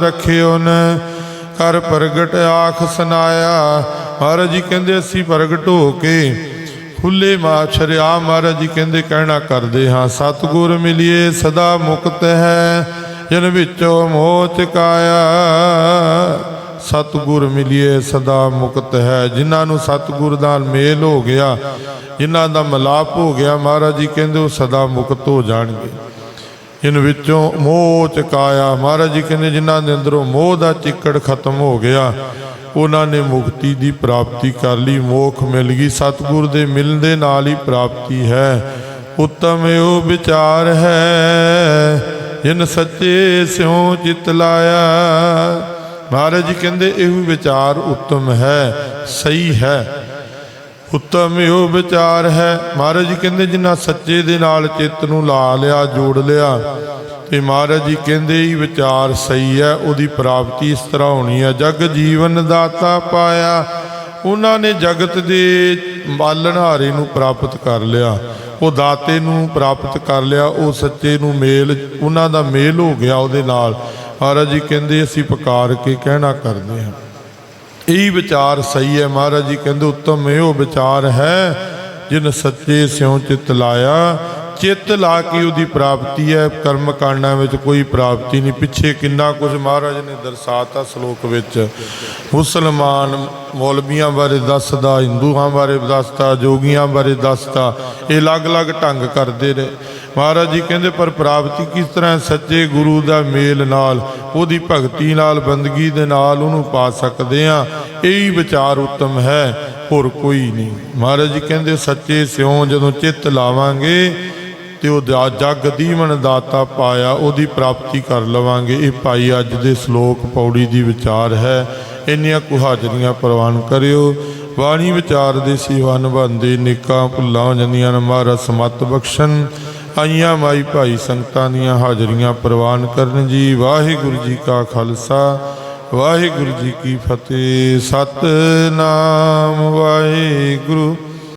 ਰੱਖਿਓ ਨ ਕਰ ਪ੍ਰਗਟ ਆਖ ਸੁਨਾਇਆ। ਮਹਾਰਾਜ ਜੀ ਕਹਿੰਦੇ, ਅਸੀਂ ਪ੍ਰਗਟ ਹੋ ਕੇ ਖੁੱਲੇ ਮਾਛਰਿਆ ਮਹਾਰਾਜ ਜੀ ਕਹਿੰਦੇ, ਕਹਿਣਾ ਕਰਦੇ ਹਾਂ, ਸਤਿਗੁਰ ਮਿਲਿਏ, ਸਦਾ ਮੁਕਤ ਹੈ, ਜਨ ਵਿੱਚੋਂ ਮੋਹ ਚਕਾਇਆ ਸਤਿਗੁਰ ਮਿਲਿਏ, ਸਦਾ ਮੁਕਤ ਹੈ। ਜਿਨ੍ਹਾਂ ਨੂੰ ਸਤਿਗੁਰ ਦਾ ਮੇਲ ਹੋ ਗਿਆ, ਜਿਨ੍ਹਾਂ ਦਾ ਮਲਾਪ ਹੋ ਗਿਆ, ਮਹਾਰਾਜ ਜੀ ਕਹਿੰਦੇ ਉਹ ਸਦਾ ਮੁਕਤ ਹੋ ਜਾਣਗੇ। ਇਨ ਵਿੱਚੋਂ ਮੋਹ ਚਕਾਇਆ ਮਹਾਰਾਜ ਜੀ ਕਹਿੰਦੇ ਜਿਨ੍ਹਾਂ ਦੇ ਅੰਦਰੋਂ ਮੋਹ ਦਾ ਚਿੱਕੜ ਖਤਮ ਹੋ ਗਿਆ, ਉਹਨਾਂ ਨੇ ਮੁਕਤੀ ਦੀ ਪ੍ਰਾਪਤੀ ਕਰ ਲਈ। ਮੋਖ ਮਿਲ ਗਈ। ਸਤਿਗੁਰ ਦੇ ਮਿਲਣ ਦੇ ਨਾਲ ਹੀ ਪ੍ਰਾਪਤੀ ਹੈ। ਉੱਤਮ ਉਹ ਵਿਚਾਰ ਹੈ, ਜਿਨ ਸੱਚੇ ਸਿਉ ਚਿਤ ਲਾਇਆ। ਮਹਾਰਾਜ ਜੀ ਕਹਿੰਦੇ, ਇਹ ਵਿਚਾਰ ਉੱਤਮ ਹੈ, ਸਹੀ ਹੈ। ਉੱਤਮ ਇਹੋ ਵਿਚਾਰ ਹੈ। ਮਹਾਰਾਜ ਜੀ ਕਹਿੰਦੇ ਜਿਨ੍ਹਾਂ ਸੱਚੇ ਦੇ ਨਾਲ ਚਿੱਤ ਨੂੰ ਲਾ ਲਿਆ, ਜੋੜ ਲਿਆ, ਤੇ ਮਹਾਰਾਜ ਜੀ ਕਹਿੰਦੇ, ਇਹ ਵਿਚਾਰ ਸਹੀ ਹੈ, ਉਹਦੀ ਪ੍ਰਾਪਤੀ ਇਸ ਤਰ੍ਹਾਂ ਹੋਣੀ ਹੈ। ਜਗ ਜੀਵਨ ਦਾਤਾ ਪਾਇਆ, ਉਹਨਾਂ ਨੇ ਜਗਤ ਦੇ ਬਾਲਣਹਾਰੇ ਨੂੰ ਪ੍ਰਾਪਤ ਕਰ ਲਿਆ। ਉਹ ਦਾਤੇ ਨੂੰ ਪ੍ਰਾਪਤ ਕਰ ਲਿਆ, ਉਹ ਸੱਚੇ ਨੂੰ ਮੇਲ, ਉਹਨਾਂ ਦਾ ਮੇਲ ਹੋ ਗਿਆ ਉਹਦੇ ਨਾਲ। ਮਹਾਰਾਜ ਜੀ ਕਹਿੰਦੇ, ਅਸੀਂ ਪੁਕਾਰ ਕੇ ਕਹਿਣਾ ਕਰਦੇ ਹਾਂ। ਇਹ ਵਿਚਾਰ ਸਹੀ ਹੈ ਮਹਾਰਾਜ ਜੀ ਕਹਿੰਦੇ, ਉੱਤਮ ਇਹੋ ਵਿਚਾਰ ਹੈ, ਜਿਨ ਸੱਚੇ ਸਿਉ ਚਿਤ ਲਾਇਆ। ਚਿੱਤ ਲਾ ਕੇ ਉਹਦੀ ਪ੍ਰਾਪਤੀ ਹੈ, ਕਰਮ ਕਾਂਡਾਂ ਵਿੱਚ ਕੋਈ ਪ੍ਰਾਪਤੀ ਨਹੀਂ। ਪਿੱਛੇ ਕਿੰਨਾ ਕੁਝ ਮਹਾਰਾਜ ਨੇ ਦਰਸਾਤਾ ਸ਼ਲੋਕ ਵਿੱਚ। ਮੁਸਲਮਾਨ ਮੌਲਵੀਆਂ ਬਾਰੇ ਦੱਸਦਾ, ਹਿੰਦੂਆਂ ਬਾਰੇ ਦੱਸਦਾ, ਜੋਗੀਆਂ ਬਾਰੇ ਦੱਸਦਾ, ਇਹ ਅਲੱਗ-ਅਲੱਗ ਢੰਗ ਕਰਦੇ ਨੇ ਮਹਾਰਾਜ ਜੀ ਕਹਿੰਦੇ, ਪਰ ਪ੍ਰਾਪਤੀ ਕਿਸ ਤਰ੍ਹਾਂ ਸੱਚੇ ਗੁਰੂ ਦਾ ਮੇਲ ਨਾਲ, ਉਹਦੀ ਭਗਤੀ ਨਾਲ, ਬੰਦਗੀ ਦੇ ਨਾਲ ਉਹਨੂੰ ਪਾ ਸਕਦੇ ਆ ਇਹੀ ਵਿਚਾਰ ਉੱਤਮ ਹੈ, ਹੋਰ ਕੋਈ ਨਹੀਂ। ਮਹਾਰਾਜ ਜੀ ਕਹਿੰਦੇ, ਸੱਚੇ ਸਿਉ ਜਦੋਂ ਚਿੱਤ ਲਾਵਾਂਗੇ ਤੇ ਉਹ ਦਾ- ਜਗ ਦੀਵਨ ਦਾਤਾ ਪਾਇਆ, ਉਹਦੀ ਪ੍ਰਾਪਤੀ ਕਰ ਲਵਾਂਗੇ। ਇਹ ਭਾਈ ਅੱਜ ਦੇ ਸ਼ਲੋਕ ਪੌੜੀ ਦੀ ਵਿਚਾਰ ਹੈ। ਇੰਨੀਆਂ ਕੁ ਹਾਜ਼ਰੀਆਂ ਪ੍ਰਵਾਨ ਕਰਿਓ। ਬਾਣੀ ਵਿਚਾਰ ਦੇ ਸੇਵਾ ਨਿਭਾਉਂਦੇ, ਨੇਕਾਂ ਭੁੱਲਾਂ ਹੋ ਜਾਂਦੀਆਂ ਨੇ। ਮਹਾਰਾਜ, ਸਮਤ ਬਖਸ਼ਣ। ਆਈਆਂ ਮਾਈ ਭਾਈ ਸੰਗਤਾਂ ਦੀਆਂ ਹਾਜ਼ਰੀਆਂ ਪ੍ਰਵਾਨ ਕਰਨ ਜੀ। ਵਾਹਿਗੁਰੂ ਜੀ ਕਾ ਖਾਲਸਾ, ਵਾਹਿਗੁਰੂ ਜੀ ਕੀ ਫਤਿਹ। ਸਤਨਾਮ ਵਾਹਿਗੁਰੂ।